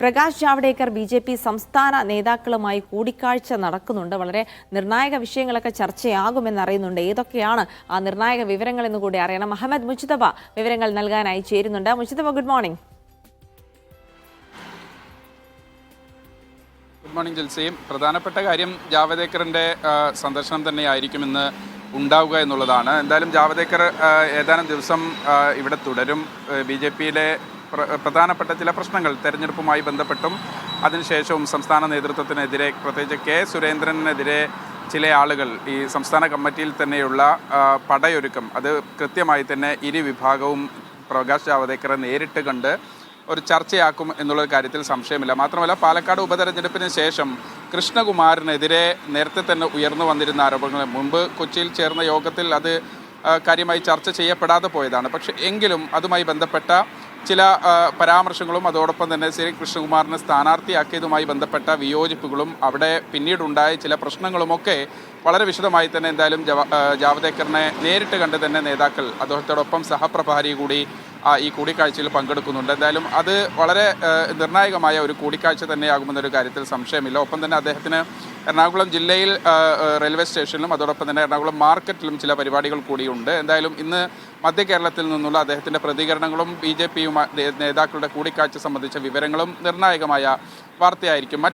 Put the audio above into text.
Prakash Javadekar B J P സംസ്ഥാന നേതാക്കളുമായി കൂടിക്കാഴ്ച നടക്കുന്നുണ്ട്. വളരെ നിർണായക വിഷയങ്ങളൊക്കെ ചർച്ചയാകുമെന്ന് അറിയുന്നുണ്ട്. ഏതൊക്കെയാണ് ആ നിർണായക വിവരങ്ങൾ എന്ന് കൂടി അറിയണം. അഹമ്മദ് മുജിതബ വിവരങ്ങൾ നൽകാനായി ചേരുന്നുണ്ട്. Mujtaba good morning good morning ജിൽസയും. പ്രധാനപ്പെട്ട കാര്യം ജാവദേക്കറിന്റെ സന്ദർശനം സന്ദർശനം തന്നെയായിരിക്കുമെന്ന് ഉണ്ടാവുക എന്നുള്ളതാണ്. എന്തായാലും ജാവദേക്കർ ഏതാനും ദിവസം ഇവിടെ തുടരും. ബി ജെ പിയിലെ പ്രധാനപ്പെട്ട ചില പ്രശ്നങ്ങൾ തെരഞ്ഞെടുപ്പുമായി ബന്ധപ്പെട്ടും അതിനുശേഷവും സംസ്ഥാന നേതൃത്വത്തിനെതിരെ പ്രത്യേകിച്ച് കെ സുരേന്ദ്രനെതിരെ ചില ആളുകൾ ഈ സംസ്ഥാന കമ്മിറ്റിയിൽ തന്നെയുള്ള പടയൊരുക്കം. അത് കൃത്യമായി തന്നെ ഇരു വിഭാഗവും പ്രകാശ് ജാവദേക്കറെ നേരിട്ട് കണ്ട് ഒരു ചർച്ചയാക്കും എന്നുള്ള കാര്യത്തിൽ സംശയമില്ല. മാത്രമല്ല പാലക്കാട് ഉപതെരഞ്ഞെടുപ്പിന് ശേഷം കൃഷ്ണകുമാറിനെതിരെ നേരത്തെ തന്നെ ഉയർന്നു വന്നിരുന്ന ആരോപണങ്ങൾ മുമ്പ് കൊച്ചിയിൽ ചേർന്ന യോഗത്തിൽ അത് കാര്യമായി ചർച്ച ചെയ്യപ്പെടാതെ പോയതാണ്. പക്ഷേ എങ്കിലും അതുമായി ബന്ധപ്പെട്ട ചില പരാമർശങ്ങളും അതോടൊപ്പം തന്നെ ശ്രീ കൃഷ്ണകുമാറിനെ സ്ഥാനാർത്ഥിയാക്കിയതുമായി ബന്ധപ്പെട്ട വിയോജിപ്പുകളും അവിടെ പിന്നീടുണ്ടായ ചില പ്രശ്നങ്ങളുമൊക്കെ വളരെ വിശദമായി തന്നെ എന്തായാലും ജവ- ജാവദേക്കറിനെ നേരിട്ട് കണ്ട് തന്നെ നേതാക്കൾ അദ്ദേഹത്തോടൊപ്പം സഹപ്രഭാരി കൂടി ഈ കൂടിക്കാഴ്ചയിൽ പങ്കെടുക്കുന്നുണ്ട്. എന്തായാലും അത് വളരെ നിർണായകമായ ഒരു കൂടിക്കാഴ്ച തന്നെയാകുമെന്നൊരു കാര്യത്തിൽ സംശയമില്ല. ഒപ്പം തന്നെ അദ്ദേഹത്തിന് എറണാകുളം ജില്ലയിൽ റെയിൽവേ സ്റ്റേഷനിലും അതോടൊപ്പം തന്നെ എറണാകുളം മാർക്കറ്റിലും ചില പരിപാടികൾ കൂടിയുണ്ട്. എന്തായാലും ഇന്ന് മധ്യ കേരളത്തിൽ നിന്നുള്ള അദ്ദേഹത്തിന്റെ പ്രതികരണങ്ങളും ബി ജെ പിയും നേതാക്കളുടെ കൂടിക്കാഴ്ച സംബന്ധിച്ച വിവരങ്ങളും നിർണായകമായ വാർത്തയായിരിക്കും.